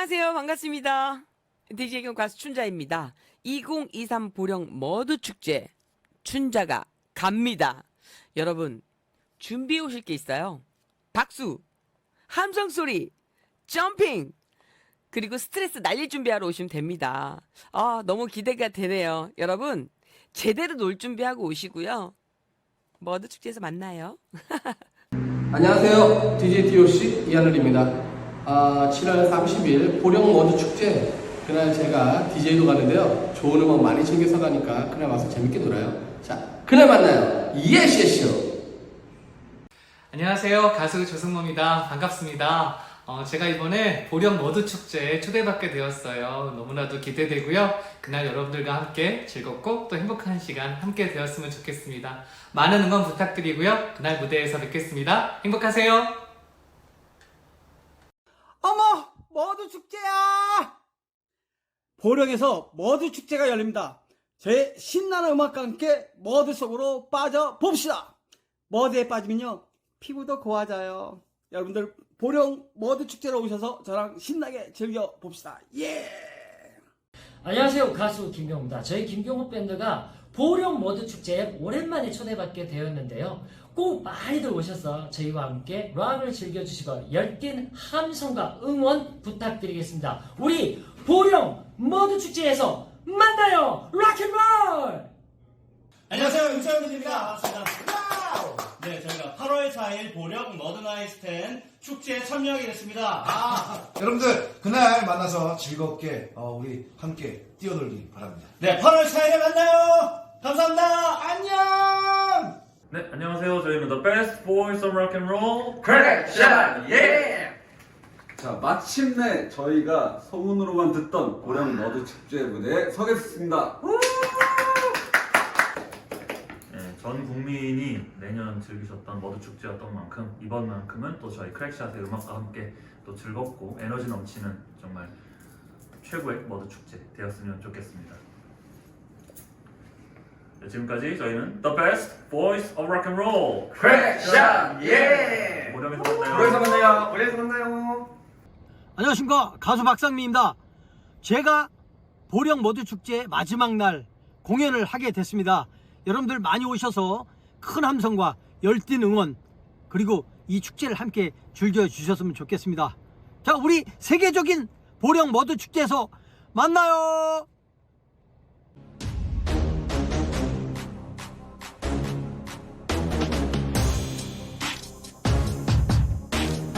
안녕하세요. 반갑습니다. DJ 겸 가수 춘자입니다. 2023 보령 머드 축제 춘자가 갑니다. 여러분 준비해 오실 게 있어요. 박수, 함성 소리, 점핑, 그리고 스트레스 날릴 준비하러 오시면 됩니다. 아, 너무 기대가 되네요. 여러분 제대로 놀 준비하고 오시고요. 머드 축제에서 만나요. 안녕하세요. DJ DOC 이하늘입니다. 아, 7월 30일 보령 머드 축제 그날 제가 DJ도 가는데요. 좋은 음악 많이 챙겨서 가니까 그날 와서 재밌게 놀아요. 자, 그날 만나요. 예스 예스요. 안녕하세요. 가수 조승모입니다. 반갑습니다. 어, 제가 이번에 보령 머드 축제에 초대받게 되었어요. 너무나도 기대되고요. 그날 여러분들과 함께 즐겁고 또 행복한 시간 함께 되었으면 좋겠습니다. 많은 응원 부탁드리고요. 그날 무대에서 뵙겠습니다. 행복하세요. 어머 머드 축제야. 보령에서 머드 축제가 열립니다. 제 신나는 음악과 함께 머드 속으로 빠져 봅시다. 머드에 빠지면요 피부도 고와져요. 여러분들 보령 머드 축제로 오셔서 저랑 신나게 즐겨 봅시다. 예! 안녕하세요 가수 김경호입니다. 저희 김경호 밴드가 보령 머드 축제에 오랜만에 초대받게 되었는데요. 꼭 많이들 오셔서 저희와 함께 락을 즐겨주시고 열띤 함성과 응원 부탁드리겠습니다. 우리 보령 머드 축제에서 만나요! 락앤롤! 안녕하세요. 윤철현입니다. 반갑습니다! 네 저희가 8월 4일 보령 머드나이트 10 축제에 참여하게 됐습니다. 아, 여러분들 그날 만나서 즐겁게 어, 우리 함께 뛰어놀기 바랍니다. 네 8월 4일에 만나요 감사합니다 안녕 네, 안녕하세요. 저희는 The Best Boys of Rock and Roll, 크랙샷! 예! 자, 마침내 저희가 소문으로만 듣던 고령 머드 축제 무대에 서겠습니다. 네, 전 국민이 내년 즐기셨던 머드 축제였던 만큼 이번만큼은 또 저희 크랙샷의 음악과 함께 또 즐겁고 에너지 넘치는 정말 최고의 머드 축제 되었으면 좋겠습니다. 네, 지금까지 저희는 The Best Boys of Rock and Roll, 크랙샷! 예! 모령에서 만나요. 만나요. 우리에서 만나요. 안녕하십니까 가수 박상미입니다 제가 보령 머드 축제 마지막 날 공연을 하게 됐습니다 여러분들 많이 오셔서 큰 함성과 열띤 응원 그리고 이 축제를 함께 즐겨 주셨으면 좋겠습니다 자 우리 세계적인 보령 머드 축제에서 만나요